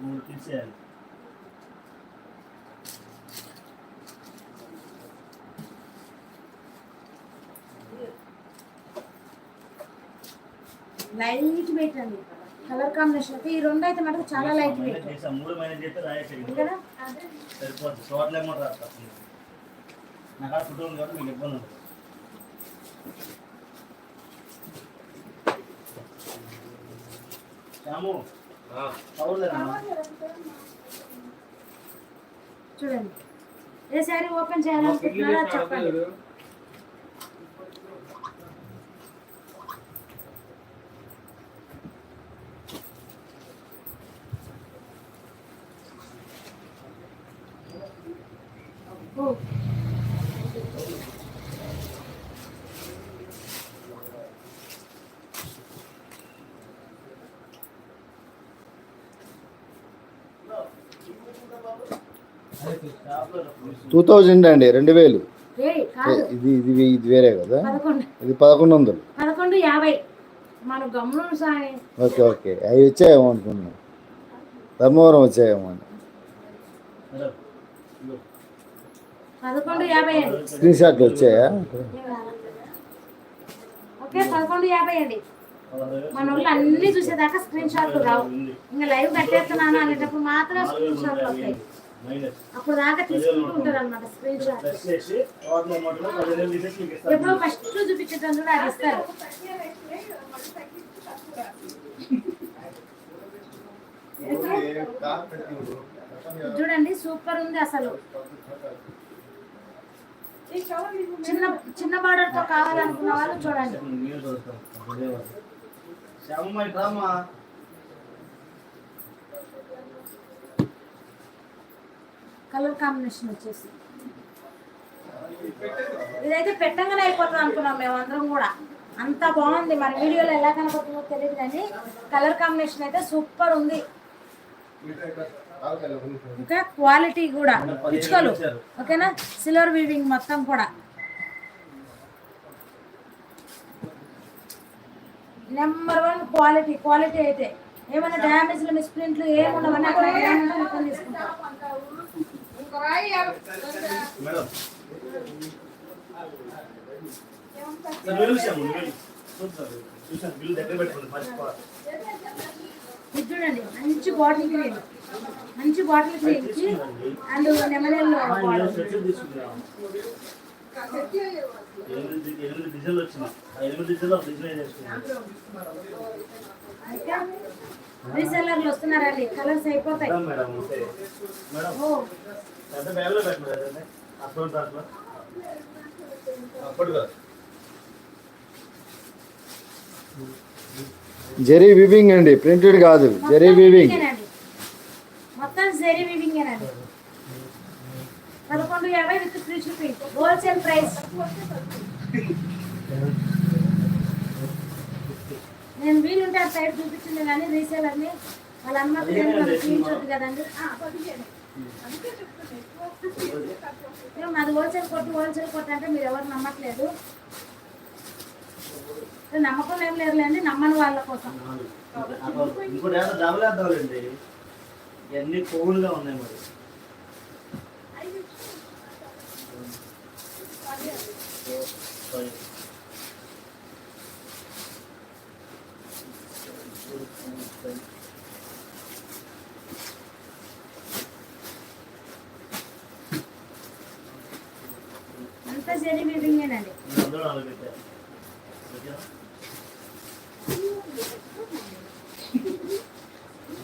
మూడు తీసేయాలి light weight అండి. కలర్ కాంబినేషన్ అయితే ఈ రెండు అయితే మటుకు చాలా లైట్ వెయిట్ మూడు మైనస్ చేస్తే రాయేసాడు కదా? సరిపోద్ది. చోట్ల ఏమో రాస్తాను నాకు ఆ ఫోటో ఉంది కాబట్టి మీకు ఇబ్బంది పవర్లేదా చూడండి ఏ శారీ ఓపెన్ చేయాలనుకుంటున్నారో చెప్పండి ఓ టూ థౌజండ్ అండి రెండు వేలు. ఇది ఇది ఇది వేరే కదా? ఇది పదకొండు వందలు. పదకొండు యాభై. మన గమ్మును సాయి. Okay okay. అవి వచ్చాయేమో అనుకున్నాను ధర్మవరం వచ్చాయేమో అని. స్క్రీన్ షాట్లు వచ్చాయా? ఓకే పదకొండు యాభై అండి. మన వాళ్ళు అన్ని చూసేదాకా స్క్రీన్ షాట్లు రావు. ఇంకా లైవ్ కట్టేస్తున్నాను అనేటప్పుడు మాత్రం స్క్రీన్ షాట్లు వస్తాయి. అప్పుడు దాకా తీసుకుంటూ ఉంటారు అనమాట స్క్రీన్ షాట్ ఎప్పుడో ఫస్ట్ చూపించేటప్పుడు కూడా అది ఇస్తారు చూడండి సూపర్ ఉంది అసలు చిన్న చిన్న బార్డర్తో కావాలనుకున్న వాళ్ళు చూడండి మీరు చూస్తాం అదే వాళ్ళు. శ్యామమ్మ ఇటు రామ్మా కలర్ కాంబినేషన్ వచ్చేసి. ఇదైతే పెట్టంగానే అయిపోతుంది అనుకున్నాం మేము అందరం కూడా. అంత బాగుంది. మన వీడియోలో ఎలా కనపడుతుందో తెలియదు కానీ కలర్ కాంబినేషన్ అయితే సూపర్ ఉంది. ఇంకా క్వాలిటీ కూడా. పిచ్చుకలు. ఓకేనా? సిల్వర్ వీవింగ్ మొత్తం కూడా. నెంబర్ వన్ క్వాలిటీ క్వాలిటీ అయితే. ఏమైనా డ్యామేజ్లు మిస్ప్రింట్లు ఏముండవని అక్కడ మొత్తం తీసుకుంటాం. చూడండి మంచి బాటిల్ గ్రీన్ మంచి బాటిల్ గ్రీన్కి అండ్ తీసుకున్నాం ఎనిమిది ఎనిమిది డిజైన్లు ఎనిమిది డిజైన్లు డిజైన్ చేసుకున్నాం అయితే రీసెల్లర్లు వస్తున్నారండి కలర్స్ అయిపోతాయి. ఇద్దాం మేడం ఉంటే మేడం ఓ. పెద్ద బ్యాగ్లో పెట్టండి అప్పుడు దాంట్లో. అప్పుడు కాదు. జెరీ వివింగ్ అండి ప్రింటెడ్ కాదు జెరీ వివింగ్ వీవింగేనండి. మొత్తం జెరీ వివింగేనండి పదకొండు యాభై with free shipping. Wholesale price నేను వీలుంటే ఆ సైడ్ చూపించింది కానీ రీసేలర్ని వాళ్ళ అనుమతి లేని వాళ్ళు చూపించొద్దు కదండి. ఏమో నాది హోల్సేల్ కొట్టు హోల్సేల్ కొట్టు అంటే మీరు ఎవరు నమ్మట్లేదు. నమ్మకం ఏం లేదులేండి నమ్మని వాళ్ళ కోసం. ఇంకోటి ఏదో డబులేద్దామండి ఇవన్నీ పువ్వులుగా ఉన్నాయి మరి. అంతా జెరీ?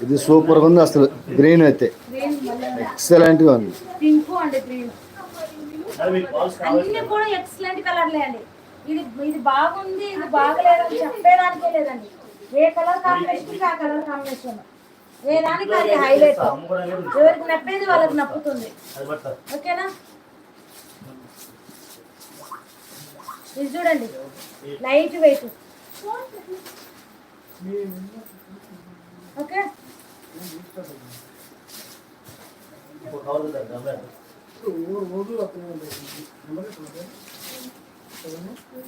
ఇది సూపర్ ఉంది అసలు. గ్రీన్ అయితే. గ్రీన్ మళ్ళీ ఎక్సలెంట్గా ఉంది. పింక్ అండి గ్రీన్. అది మీకు కాల్స్ కావాలి అన్ని కూడా ఎక్సలెంట్ కలర్లే అండి. ఇది ఇది బాగుంది ఇది బాగలేదని చెప్పేదానికే లేదండి. ఏ కలర్ కాంబినేషన్? ఆ కలర్ కాంబినేషన్. ఏ దానికి అది హైలైట్ ఎవరికి నప్పేది వాళ్ళకి నప్పుతుంది. ఓకేనా? ఇది చూడండి. Light weight okay?